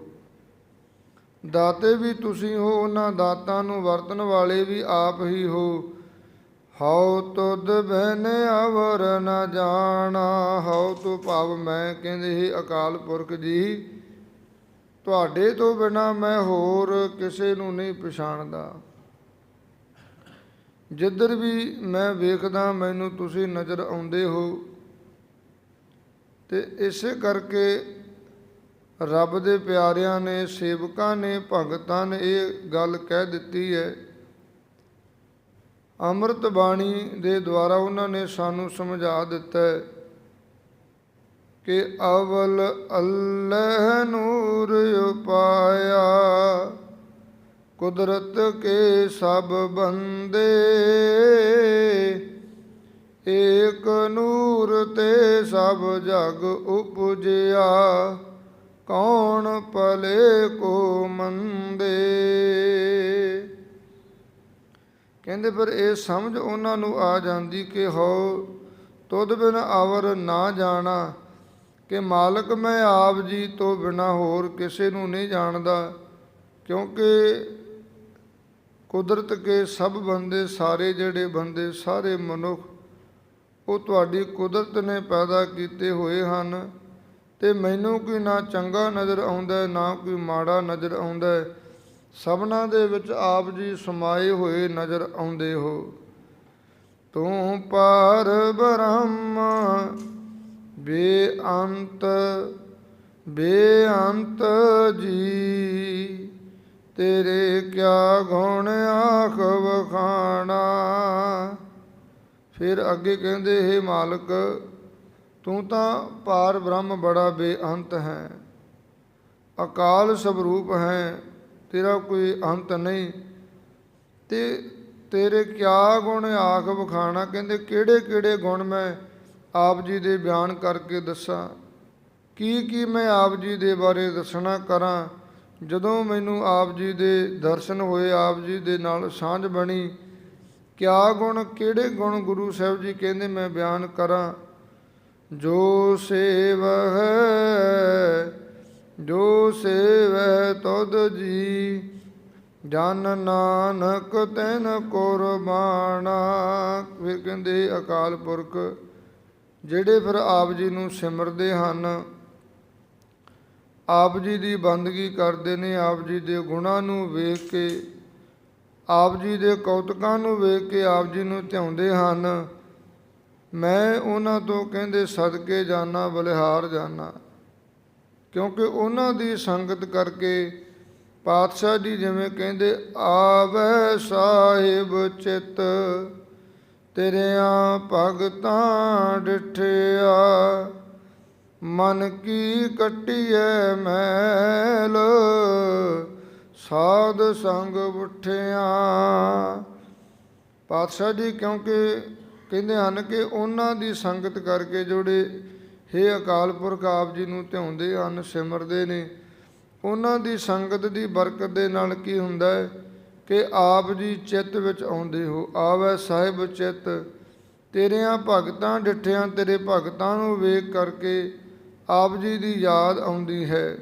Speaker 1: ਦਾਤੇ ਵੀ ਤੁਸੀਂ ਹੋ, ਉਹਨਾਂ ਦਾਤਾਂ ਨੂੰ ਵਰਤਣ ਵਾਲੇ ਵੀ ਆਪ ਹੀ ਹੋ। ਹਉ ਤੁਧ ਬਹਿਨ ਅਵਰ ਨ ਜਾਣਾ, ਹਉ ਤੋ ਭਾਵ ਮੈਂ ਕਹਿੰਦੇ ਹੀ ਅਕਾਲ ਪੁਰਖ ਜੀ। ਤੁਹਾਡੇ ਤੋਂ ਬਿਨਾ ਮੈਂ ਹੋਰ ਕਿਸੇ ਨੂੰ ਨਹੀਂ ਪਛਾਣਦਾ। ਜਿੱਧਰ ਵੀ ਮੈਂ ਵੇਖਦਾ, ਮੈਨੂੰ ਤੁਸੀਂ ਨਜ਼ਰ ਆਉਂਦੇ ਹੋ। ਤੇ ਇਸੇ ਕਰਕੇ ਰੱਬ ਦੇ ਪਿਆਰਿਆਂ ਨੇ, ਸੇਵਕਾਂ ਨੇ, ਭਗਤਾਂ ਨੇ ਇਹ ਗੱਲ ਕਹਿ ਦਿੱਤੀ ਹੈ। ਅੰਮ੍ਰਿਤ ਬਾਣੀ ਦੇ ਦੁਆਰਾ ਉਹਨਾਂ ਨੇ ਸਾਨੂੰ ਸਮਝਾ ਦਿੱਤਾ ਹੈ ਕਿ ਅਵਲ ਅੱਲਹ ਨੂਰ ਉਪਾਇਆ, ਕੁਦਰਤ ਕੇ ਸਭ ਬੰਦੇ, ਏਕ ਨੂਰ ਤੇ ਸਭ ਜਗ ਉਪਜਿਆ। ਕੌਣ ਭਲੇ ਕੋ ਮੰਦੇ? ਕਹਿੰਦੇ, ਪਰ ਇਹ ਸਮਝ ਉਹਨਾਂ ਨੂੰ ਆ ਜਾਂਦੀ ਕਿ ਹੋ ਤੁਧ ਬਿਨ ਆਵਰ ਨਾ ਜਾਣਾ, ਕਿ ਮਾਲਕ ਮੈਂ ਆਪ ਜੀ ਤੋਂ ਬਿਨਾ ਹੋਰ ਕਿਸੇ ਨੂੰ ਨਹੀਂ ਜਾਣਦਾ, ਕਿਉਂਕਿ ਕੁਦਰਤ ਕੇ ਸਭ ਬੰਦੇ ਸਾਰੇ ਜਿਹੜੇ ਬੰਦੇ, ਸਾਰੇ ਮਨੁੱਖ, ਉਹ ਤੁਹਾਡੀ ਕੁਦਰਤ ਨੇ ਪੈਦਾ ਕੀਤੇ ਹੋਏ ਹਨ। ਤੇ ਮੈਨੂੰ ਕੋਈ ਨਾ ਚੰਗਾ ਨਜ਼ਰ ਆਉਂਦਾ, ਨਾ ਕੋਈ ਮਾੜਾ ਨਜ਼ਰ ਆਉਂਦਾ। ਸਭਨਾਂ ਦੇ ਵਿੱਚ ਆਪ ਜੀ ਸਮਾਏ ਹੋਏ ਨਜ਼ਰ ਆਉਂਦੇ ਹੋ। ਤੂੰ ਪਾਰ ਬ੍ਰਹਮ, ਬੇਅੰਤ ਬੇਅੰਤ ਜੀ। ਤੇਰੇ ਕਿਆ ਗੁਣ ਆਖ ਵਖਾਣਾ। ਫਿਰ ਅੱਗੇ ਕਹਿੰਦੇ हे ਮਾਲਕ ਤੂੰ ਤਾਂ ਪਾਰ ਬ੍ਰਹਮ ਬੜਾ ਬੇਅੰਤ ਹੈ। ਅਕਾਲ ਸਵਰੂਪ ਹੈ, ਤੇਰਾ ਕੋਈ ਅੰਤ ਨਹੀਂ। ਤੇ ਤੇਰੇ ਕਿਆ ਗੁਣ ਆਖ ਵਖਾਣਾ, ਕਹਿੰਦੇ ਕਿਹੜੇ ਕਿਹੜੇ ਗੁਣ ਮੈਂ ਆਪ ਜੀ ਦੇ ਬਿਆਨ ਕਰਕੇ ਦੱਸਾਂ? ਕੀ ਕੀ ਮੈਂ ਆਪ ਜੀ ਦੇ ਬਾਰੇ ਦੱਸਣਾ ਕਰਾਂ? ਜਦੋਂ ਮੈਨੂੰ ਆਪ ਜੀ ਦੇ ਦਰਸ਼ਨ ਹੋਏ, ਆਪ ਜੀ ਦੇ ਨਾਲ ਸਾਂਝ ਬਣੀ, ਕਿਆ ਗੁਣ, ਕਿਹੜੇ ਗੁਣ ਗੁਰੂ ਸਾਹਿਬ ਜੀ ਕਹਿੰਦੇ ਮੈਂ ਬਿਆਨ ਕਰਾਂ? ਜੋ ਸੇਵ ਹੈ ਜੋ ਸੇਵੈ ਤੁਧ ਜੀ, ਜਨ ਨਾਨਕ ਤੈਨ ਕੁਰਬਾਨਾ ਫਿਰ ਕਹਿੰਦੇ ਅਕਾਲ ਪੁਰਖ, ਜਿਹੜੇ ਫਿਰ ਆਪ ਜੀ ਨੂੰ ਸਿਮਰਦੇ ਹਨ, ਆਪ ਜੀ ਦੀ ਬੰਦਗੀ ਕਰਦੇ ਨੇ, ਆਪ ਜੀ ਦੇ ਗੁਣਾਂ ਨੂੰ ਵੇਖ ਕੇ, ਆਪ ਜੀ ਦੇ ਕੌਤਕਾਂ ਨੂੰ ਵੇਖ ਕੇ ਆਪ ਜੀ ਨੂੰ ਧਿਆਉਂਦੇ ਹਨ। ਮੈਂ ਉਹਨਾਂ ਤੋਂ ਕਹਿੰਦੇ, ਸਦਕੇ ਜਾਣਾ ਬਲਿਹਾਰ ਜਾਣਾ ਕਿਉਂਕਿ ਉਹਨਾਂ ਦੀ ਸੰਗਤ ਕਰਕੇ ਪਾਤਸ਼ਾਹ ਜੀ ਜਿਵੇਂ ਕਹਿੰਦੇ, ਆਵੇ ਸਾਹਿਬ ਚਿਤ, ਤੇਰਿਆਂ ਭਗਤਾਂ ਡਿਠਿਆ। ਮਨ ਕੀ ਕਟਿਐ ਮੈਲ, ਸਾਧ ਸੰਗ ਉਠਿਆ। ਪਾਤਸ਼ਾਹ ਜੀ ਕਿਉਂਕਿ ਕਹਿੰਦੇ ਹਨ ਕਿ ਉਹਨਾਂ ਦੀ ਸੰਗਤ ਕਰਕੇ ਜਿਹੜੇ ਹੇ ਅਕਾਲ ਪੁਰਖ ਆਪ ਜੀ ਨੂੰ ਧਿਆਉਂਦੇ ਹਨ, ਸਿਮਰਦੇ ਨੇ, ਉਹਨਾਂ ਦੀ ਸੰਗਤ ਦੀ ਬਰਕਤ ਦੇ ਨਾਲ ਕੀ ਹੁੰਦਾ ਹੈ ਕਿ ਆਪ ਜੀ ਚਿੱਤ ਵਿੱਚ ਆਉਂਦੇ ਹੋ। ਆਵੈ ਸਾਹਿਬ ਚਿੱਤ, ਤੇਰਿਆਂ ਭਗਤਾਂ ਡਿਠਿਆਂ ਤੇਰੇ ਭਗਤਾਂ ਨੂੰ ਵੇਖ ਕਰਕੇ ਆਪ ਜੀ ਦੀ ਯਾਦ ਆਉਂਦੀ ਹੈ।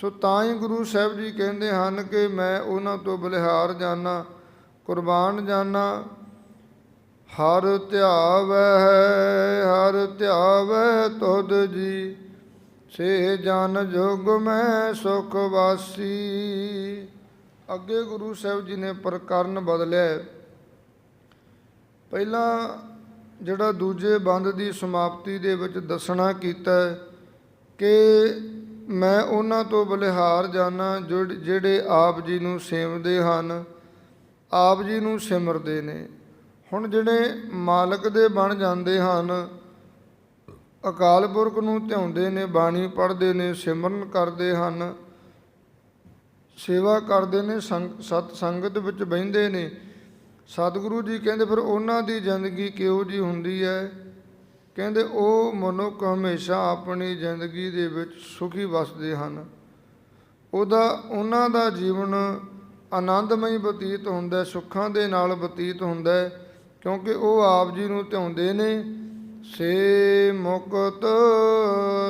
Speaker 1: ਸੋ ਤਾਂ ਹੀ ਗੁਰੂ ਸਾਹਿਬ ਜੀ ਕਹਿੰਦੇ ਹਨ ਕਿ ਮੈਂ ਉਹਨਾਂ ਤੋਂ ਬਲਿਹਾਰ ਜਾਣਾ ਕੁਰਬਾਨ ਜਾਣਾ ਹਰ ਧਿਆਵੈ ਹਰ ਧਿਆਵੈ ਤੁਧ ਜੀ। ਸੇ ਜਨ ਜੁਗ ਮੈਂ ਸੁਖ ਵਾਸੀ। ਅੱਗੇ ਗੁਰੂ ਸਾਹਿਬ ਜੀ ਨੇ ਪ੍ਰਕਰਨ ਬਦਲਿਆ। ਪਹਿਲਾਂ ਜਿਹੜਾ ਦੂਜੇ ਬੰਦ ਦੀ ਸਮਾਪਤੀ ਦੇ ਵਿੱਚ ਦੱਸਣਾ ਕੀਤਾ ਕਿ ਮੈਂ ਉਹਨਾਂ ਤੋਂ ਬਲਿਹਾਰ ਜਾਣਾ ਜਿਹੜੇ ਆਪ ਜੀ ਨੂੰ ਸੇਵਦੇ ਹਨ, ਆਪ ਜੀ ਨੂੰ ਸਿਮਰਦੇ ਨੇ। ਹੁਣ ਜਿਹੜੇ ਮਾਲਕ ਦੇ ਬਣ ਜਾਂਦੇ ਹਨ, ਅਕਾਲ ਪੁਰਖ ਨੂੰ ਧਿਆਉਂਦੇ ਨੇ, ਬਾਣੀ ਪੜ੍ਹਦੇ ਨੇ, ਸਿਮਰਨ ਕਰਦੇ ਹਨ, ਸੇਵਾ ਕਰਦੇ ਨੇ, ਸੰਗ, ਸਤ ਸੰਗਤ ਵਿੱਚ ਬਹਿੰਦੇ ਨੇ, ਸਤਿਗੁਰੂ ਜੀ ਕਹਿੰਦੇ, ਫਿਰ ਉਹਨਾਂ ਦੀ ਜ਼ਿੰਦਗੀ ਕਿਹੋ ਜੀ ਹੁੰਦੀ ਹੈ? ਕਹਿੰਦੇ, ਉਹ ਮਨੁੱਖ ਹਮੇਸ਼ਾ ਆਪਣੀ ਜ਼ਿੰਦਗੀ ਦੇ ਵਿੱਚ ਸੁਖੀ ਵਸਦੇ ਹਨ। ਉਹਦਾ, ਉਹਨਾਂ ਦਾ ਜੀਵਨ ਆਨੰਦਮਈ ਬਤੀਤ ਹੁੰਦਾ ਸੁੱਖਾਂ ਦੇ ਨਾਲ ਬਤੀਤ ਹੁੰਦਾ ਹੈ। ਕਿਉਂਕਿ ਉਹ ਆਪ ਜੀ ਨੂੰ ਧਿਆਉਂਦੇ ਨੇ, ਸੇ ਮੁਕਤ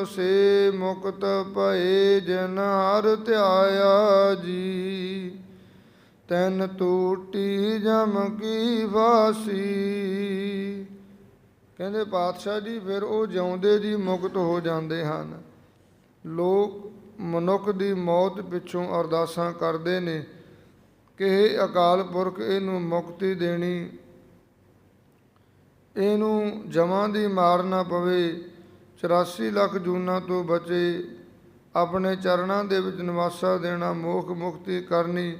Speaker 1: ਸੇ ਮੁਕਤ ਭਏ ਜਨ ਹਰ ਧਿਆਇਆ ਜੀ। ਤੈਨ ਟੂਟੀ ਜਮ ਕੀ ਵਾਸੀ। ਕਹਿੰਦੇ ਪਾਤਸ਼ਾਹ ਜੀ, ਫਿਰ ਉਹ ਜਿਉਂਦੇ ਜੀ ਮੁਕਤ ਹੋ ਜਾਂਦੇ ਹਨ। ਲੋਕ ਮਨੁੱਖ ਦੀ ਮੌਤ ਪਿੱਛੋਂ ਅਰਦਾਸਾਂ ਕਰਦੇ ਨੇ, ਕਿ ਇਹ ਅਕਾਲ ਪੁਰਖ, ਇਹਨੂੰ ਮੁਕਤੀ ਦੇਣੀ ਇਹਨੂੰ ਜਮਾਂ ਦੀ ਮਾਰ ਨਾ ਪਵੇ। 84 ਲੱਖ ਜੂਨਾਂ ਤੋਂ ਬਚੇ। ਆਪਣੇ ਚਰਨਾਂ ਦੇ ਵਿੱਚ ਨਿਵਾਸਾ ਦੇਣਾ ਮੋਖ ਮੁਕਤੀ ਕਰਨੀ।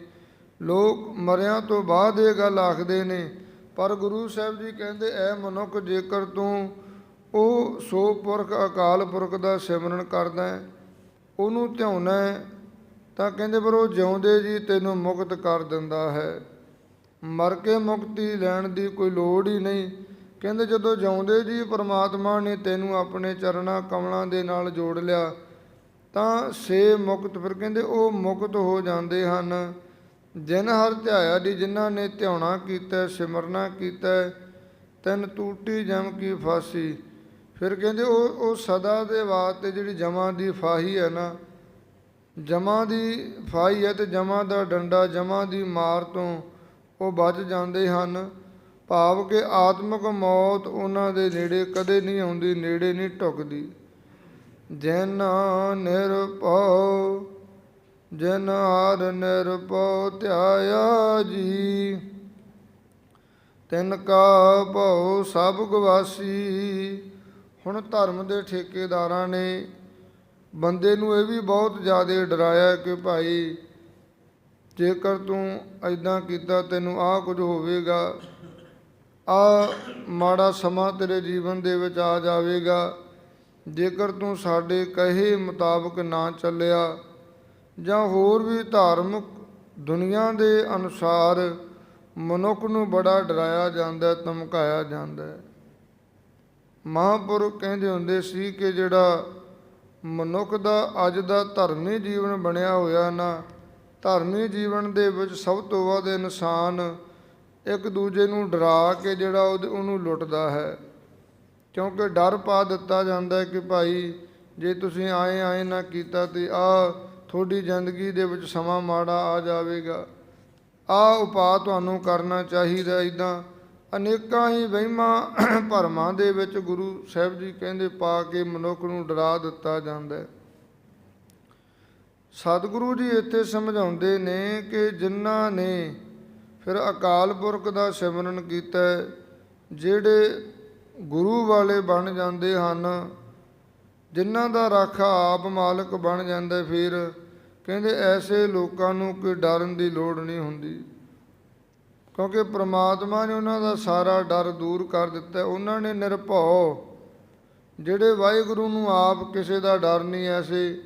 Speaker 1: ਲੋਕ ਮਰਿਆਂ ਤੋਂ ਬਾਅਦ ਇਹ ਗੱਲ ਆਖਦੇ ਨੇ, ਪਰ ਗੁਰੂ ਸਾਹਿਬ ਜੀ ਕਹਿੰਦੇ ਐ ਮਨੁੱਖ ਜੇਕਰ ਤੂੰ ਉਹ ਸੋ ਪੁਰਖ, ਅਕਾਲ ਪੁਰਖ ਦਾ ਸਿਮਰਨ ਕਰਦਾ ਉਹਨੂੰ ਧਿਆਉਣਾ ਤਾਂ ਕਹਿੰਦੇ, ਪਰ ਉਹ ਜਿਉਂਦੇ ਜੀ ਤੈਨੂੰ ਮੁਕਤ ਕਰ ਦਿੰਦਾ ਹੈ। ਮਰ ਕੇ ਮੁਕਤੀ ਲੈਣ ਦੀ ਕੋਈ ਲੋੜ ਹੀ ਨਹੀਂ। ਕਹਿੰਦੇ ਜਦੋਂ ਜਿਉਂਦੇ ਜੀ ਪਰਮਾਤਮਾ ਨੇ ਤੈਨੂੰ ਆਪਣੇ ਚਰਣਾ ਕਮਲਾਂ ਦੇ ਨਾਲ ਜੋੜ ਲਿਆ, ਤਾਂ ਸੇ ਮੁਕਤ, ਫਿਰ ਕਹਿੰਦੇ ਉਹ ਮੁਕਤ ਹੋ ਜਾਂਦੇ ਹਨ। ਜਿਨ ਹਰ ਧਿਆਇਆ ਦੀ, ਜਿਨ੍ਹਾਂ ਨੇ ਧਿਆਉਣਾ ਕੀਤਾ, ਸਿਮਰਨਾ ਕੀਤਾ, ਤੈਨ ਟੂਟੀ ਜਮ ਕੀ ਫਾਸੀ। ਫਿਰ ਕਹਿੰਦੇ ਉਹ ਉਹ ਸਦਾ ਦੇ ਵਾਸਤੇ ਜਿਹੜੀ ਜਮਾਂ ਦੀ ਫਾਹੀ ਹੈ ਨਾ, ਜਮਾਂ ਦੀ ਫਾਹੀ ਹੈ ਤੇ ਜਮਾਂ ਦਾ ਡੰਡਾ, ਜਮਾਂ ਦੀ ਮਾਰ ਤੋਂ ਉਹ ਬਚ ਜਾਂਦੇ ਹਨ। ਭਾਵ ਕਿ ਆਤਮਿਕ ਮੌਤ ਉਹਨਾਂ ਦੇ ਨੇੜੇ ਕਦੇ ਨਹੀਂ ਆਉਂਦੀ, ਨੇੜੇ ਨਹੀਂ ਢੁਕਦੀ। ਜਨ ਨਿਰਭਉ ਜਨ ਹਰ ਨਿਰਭਉ ਧਿਆਇਆ ਜੀ, ਤਿਨ ਕਾ ਭਉ ਸਭ ਗਵਾਸੀ। ਹੁਣ ਧਰਮ ਦੇ ਠੇਕੇਦਾਰਾਂ ਨੇ ਬੰਦੇ ਨੂੰ ਇਹ ਵੀ ਬਹੁਤ ਜ਼ਿਆਦਾ ਡਰਾਇਆ ਕਿ ਭਾਈ ਜੇਕਰ ਤੂੰ ਐਦਾਂ ਕੀਤਾ ਤੈਨੂੰ ਆਹ ਕੁਝ ਹੋਵੇਗਾ ਆ ਮਾੜਾ ਸਮਾਂ ਤੇਰੇ ਜੀਵਨ ਦੇ ਵਿੱਚ ਆ ਜਾਵੇਗਾ। ਜੇਕਰ ਤੂੰ ਸਾਡੇ ਕਹੇ ਮੁਤਾਬਕ ਨਾ ਚੱਲਿਆ, ਜਾਂ ਹੋਰ ਵੀ ਧਾਰਮਿਕ ਦੁਨੀਆ ਦੇ ਅਨੁਸਾਰ ਮਨੁੱਖ ਨੂੰ ਬੜਾ ਡਰਾਇਆ ਜਾਂਦਾ, ਧਮਕਾਇਆ ਜਾਂਦਾ ਮਹਾਂਪੁਰਖ ਕਹਿੰਦੇ ਹੁੰਦੇ ਸੀ ਕਿ ਜਿਹੜਾ ਮਨੁੱਖ ਦਾ ਅੱਜ ਦਾ ਧਰਮੀ ਜੀਵਨ ਬਣਿਆ ਹੋਇਆ ਨਾ, ਧਰਮੀ ਜੀਵਨ ਦੇ ਵਿੱਚ ਸਭ ਤੋਂ ਵੱਧ ਇਨਸਾਨ ਇੱਕ ਦੂਜੇ ਨੂੰ ਡਰਾ ਕੇ ਜਿਹੜਾ ਉਹਦੇ- ਉਹਨੂੰ ਲੁੱਟਦਾ ਹੈ। ਕਿਉਂਕਿ ਡਰ ਪਾ ਦਿੱਤਾ ਜਾਂਦਾ ਕਿ ਭਾਈ ਜੇ ਤੁਸੀਂ ਆਏ ਆਏ ਨਾ ਕੀਤਾ ਤੇ ਆ ਤੁਹਾਡੀ ਜ਼ਿੰਦਗੀ ਦੇ ਵਿੱਚ ਸਮਾਂ ਮਾੜਾ ਆ ਜਾਵੇਗਾ। ਆ ਉਪਾਅ ਤੁਹਾਨੂੰ ਕਰਨਾ ਚਾਹੀਦਾ ਇਦਾਂ ਅਨੇਕਾਂ ਹੀ ਵਹਿਮਾਂ [CLEARS THROAT] ਭਰਮਾਂ ਦੇ ਵਿੱਚ ਗੁਰੂ ਸਾਹਿਬ ਜੀ ਕਹਿੰਦੇ ਪਾ ਕੇ ਮਨੁੱਖ ਨੂੰ ਡਰਾ ਦਿੱਤਾ ਜਾਂਦਾ ਸਤਿਗੁਰੂ ਜੀ ਇੱਥੇ ਸਮਝਾਉਂਦੇ ਨੇ ਕਿ ਜਿਨ੍ਹਾਂ ਨੇ ਫਿਰ ਅਕਾਲ ਪੁਰਖ ਦਾ ਸਿਮਰਨ ਕੀਤਾ ਜਿਹੜੇ ਗੁਰੂ ਵਾਲੇ ਬਣ ਜਾਂਦੇ ਹਨ, ਜਿਨ੍ਹਾਂ ਦਾ ਰਾਖਾ ਆਪ ਮਾਲਕ ਬਣ ਜਾਂਦਾ ਫਿਰ ਕਹਿੰਦੇ ਐਸੇ ਲੋਕਾਂ ਨੂੰ ਕੋਈ ਡਰਨ ਦੀ ਲੋੜ ਨਹੀਂ ਹੁੰਦੀ। ਕਿਉਂਕਿ ਪ੍ਰਮਾਤਮਾ ਨੇ ਉਹਨਾਂ ਦਾ ਸਾਰਾ ਡਰ ਦੂਰ ਕਰ ਦਿੱਤਾ, ਉਹਨਾਂ ਨੇ ਨਿਰਭਉ। ਜਿਹੜੇ ਵਾਹਿਗੁਰੂ ਨੂੰ ਆਪ ਕਿਸੇ ਦਾ ਡਰ ਨਹੀਂ, ਐਸੇ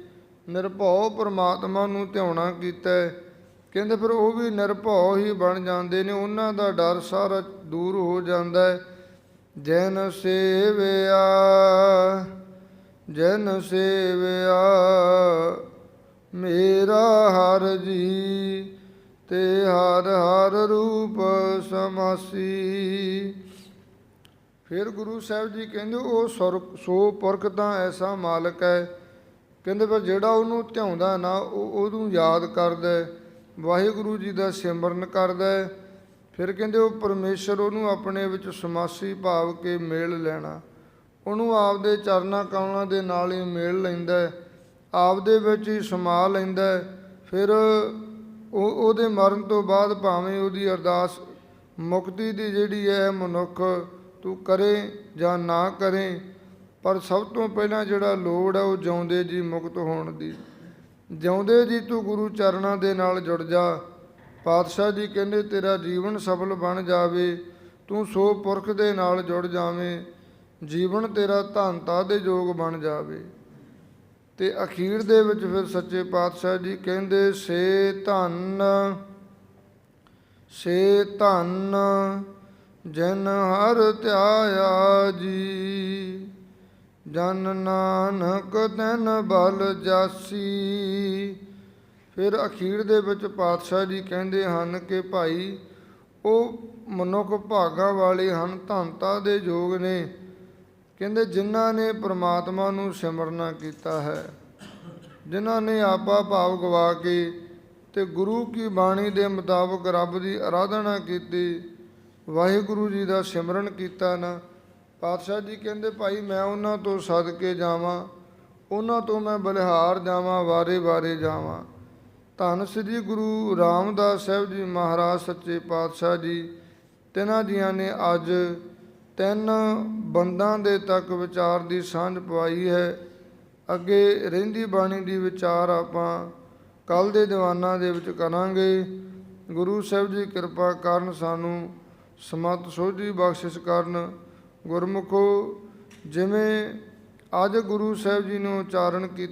Speaker 1: ਨਿਰਭਉ ਪ੍ਰਮਾਤਮਾ ਨੂੰ ਧਿਆਉਣਾ ਕੀਤਾ ਕਹਿੰਦੇ ਫਿਰ ਉਹ ਵੀ ਨਿਰਭਉ ਹੀ ਬਣ ਜਾਂਦੇ ਨੇ, ਉਹਨਾਂ ਦਾ ਡਰ ਸਾਰਾ ਦੂਰ ਹੋ ਜਾਂਦਾ ਹੈ। ਜਨ ਸੇਵਿਆ ਜਨ ਸੇਵਿਆ, ਮੇਰਾ ਹਰ ਜੀ, ਤੇ ਹਰ ਹਰ ਰੂਪ ਸਮਾਸੀ। ਫਿਰ ਗੁਰੂ ਸਾਹਿਬ ਜੀ ਕਹਿੰਦੇ, ਉਹ ਸੁਰ- ਸੋ ਪੁਰਖ ਤਾਂ ਐਸਾ ਮਾਲਕ ਹੈ। ਕਹਿੰਦੇ ਪਰ ਜਿਹੜਾ ਉਹਨੂੰ ਧਿਆਉਂਦਾ ਨਾ, ਉਹ ਉਹਨੂੰ ਯਾਦ ਕਰਦਾ ਵਾਹਿਗੁਰੂ ਜੀ ਦਾ ਸਿਮਰਨ ਕਰਦਾ ਹੈ, ਫਿਰ ਕਹਿੰਦੇ ਉਹ ਪਰਮੇਸ਼ਰ ਉਹਨੂੰ ਆਪਣੇ ਵਿੱਚ ਸਮਾਸੀ ਭਾਵ ਕੇ ਮੇਲ ਲੈਣਾ। ਉਹਨੂੰ ਆਪਦੇ ਚਰਨਾਂ ਕਮਲਾਂ ਦੇ ਨਾਲ ਹੀ ਮੇਲ ਲੈਂਦਾ ਹੈ, ਆਪਦੇ ਵਿੱਚ ਹੀ ਸਮਾ ਲੈਂਦਾ ਹੈ। ਫਿਰ ਉਹ ਉਹਦੇ ਮਰਨ ਤੋਂ ਬਾਅਦ ਭਾਵੇਂ ਉਹਦੀ ਅਰਦਾਸ ਮੁਕਤੀ ਦੀ ਜਿਹੜੀ ਹੈ ਮਨੁੱਖ ਤੂੰ ਕਰੇ ਜਾਂ ਨਾ ਕਰੇ ਪਰ ਸਭ ਤੋਂ ਪਹਿਲਾਂ ਜਿਹੜਾ ਲੋੜ ਹੈ ਉਹ ਜਿਉਂਦੇ ਜੀ ਮੁਕਤ ਹੋਣ ਦੀ। ਜਿਉਂਦੇ ਜੀ ਤੂੰ ਗੁਰੂ ਚਰਨਾਂ ਦੇ ਨਾਲ ਜੁੜ ਜਾ। ਪਾਤਸ਼ਾਹ ਜੀ ਕਹਿੰਦੇ, ਤੇਰਾ ਜੀਵਨ ਸਫਲ ਬਣ ਜਾਵੇ, ਤੂੰ ਸੋ ਪੁਰਖ ਦੇ ਨਾਲ ਜੁੜ ਜਾਵੇਂ, ਜੀਵਨ ਤੇਰਾ ਧੰਤਾ ਦੇ ਯੋਗ ਬਣ ਜਾਵੇ। ਤੇ ਅਖੀਰ ਦੇ ਵਿੱਚ ਫਿਰ ਸੱਚੇ ਪਾਤਸ਼ਾਹ ਜੀ ਕਹਿੰਦੇ, ਸੇ ਧੰਨ ਸੇ ਧੰਨ, ਜਨ ਹਰ ਧਿਆਇਆ ਜੀ। ਜਨ ਨਾਨਕ ਤਨ ਬਲ ਜਾਸੀ। ਫਿਰ ਅਖੀਰ ਦੇ ਵਿੱਚ ਪਾਤਸ਼ਾਹ ਜੀ ਕਹਿੰਦੇ ਹਨ ਕਿ ਭਾਈ, ਉਹ ਮਨੁੱਖ ਭਾਗਾ ਵਾਲੇ ਹਨ ਧੰਤਾ ਦੇ ਯੋਗ ਨੇ। ਕਹਿੰਦੇ, ਜਿਨ੍ਹਾਂ ਨੇ ਪ੍ਰਮਾਤਮਾ ਨੂੰ ਸਿਮਰਨਾ ਕੀਤਾ ਹੈ, ਜਿਨ੍ਹਾਂ ਨੇ ਆਪਾ ਭਾਵ ਗਵਾ ਕੇ ਤੇ ਗੁਰੂ ਕੀ ਬਾਣੀ ਦੇ ਮੁਤਾਬਕ ਰੱਬ ਦੀ ਆਰਾਧਨਾ ਕੀਤੀ, ਵਾਹਿਗੁਰੂ ਜੀ ਦਾ ਸਿਮਰਨ ਕੀਤਾ ਨਾ। ਪਾਤਸ਼ਾਹ ਜੀ ਕਹਿੰਦੇ, ਭਾਈ, ਮੈਂ ਉਹਨਾਂ ਤੋਂ ਸਦਕੇ ਜਾਵਾਂ, ਉਹਨਾਂ ਤੋਂ ਮੈਂ ਬਲਿਹਾਰ ਜਾਵਾਂ ਵਾਰੇ-ਵਾਰੇ ਜਾਵਾਂ। ਧੰਨ ਸ੍ਰੀ ਗੁਰੂ ਰਾਮਦਾਸ ਸਾਹਿਬ ਜੀ ਮਹਾਰਾਜ, ਸੱਚੇ ਪਾਤਸ਼ਾਹ ਜੀ, ਤਿੰਨਾਂ ਜੀਆਂ ਨੇ ਅੱਜ ਤਿੰਨ ਬੰਦਾਂ ਦੇ ਤੱਕ ਵਿਚਾਰ ਦੀ ਸਾਂਝ ਪਵਾਈ ਹੈ। ਅੱਗੇ ਰਹਿੰਦੀ ਬਾਣੀ ਦੀ ਵਿਚਾਰ ਆਪਾਂ ਕੱਲ ਦੇ ਦੀਵਾਨਾਂ ਦੇ ਵਿੱਚ ਕਰਾਂਗੇ। ਗੁਰੂ ਸਾਹਿਬ ਜੀ, ਕਿਰਪਾ ਕਰਨ ਸਾਨੂੰ ਸਮਤ ਸੋਝੀ ਬਖਸ਼ਿਸ਼ ਕਰਨ। ਗੁਰਮੁਖੋ ਜਿਵੇਂ ਅੱਜ ਗੁਰੂ ਸਾਹਿਬ ਜੀ ਨੂੰ ਉਚਾਰਨ ਕੀਤਾ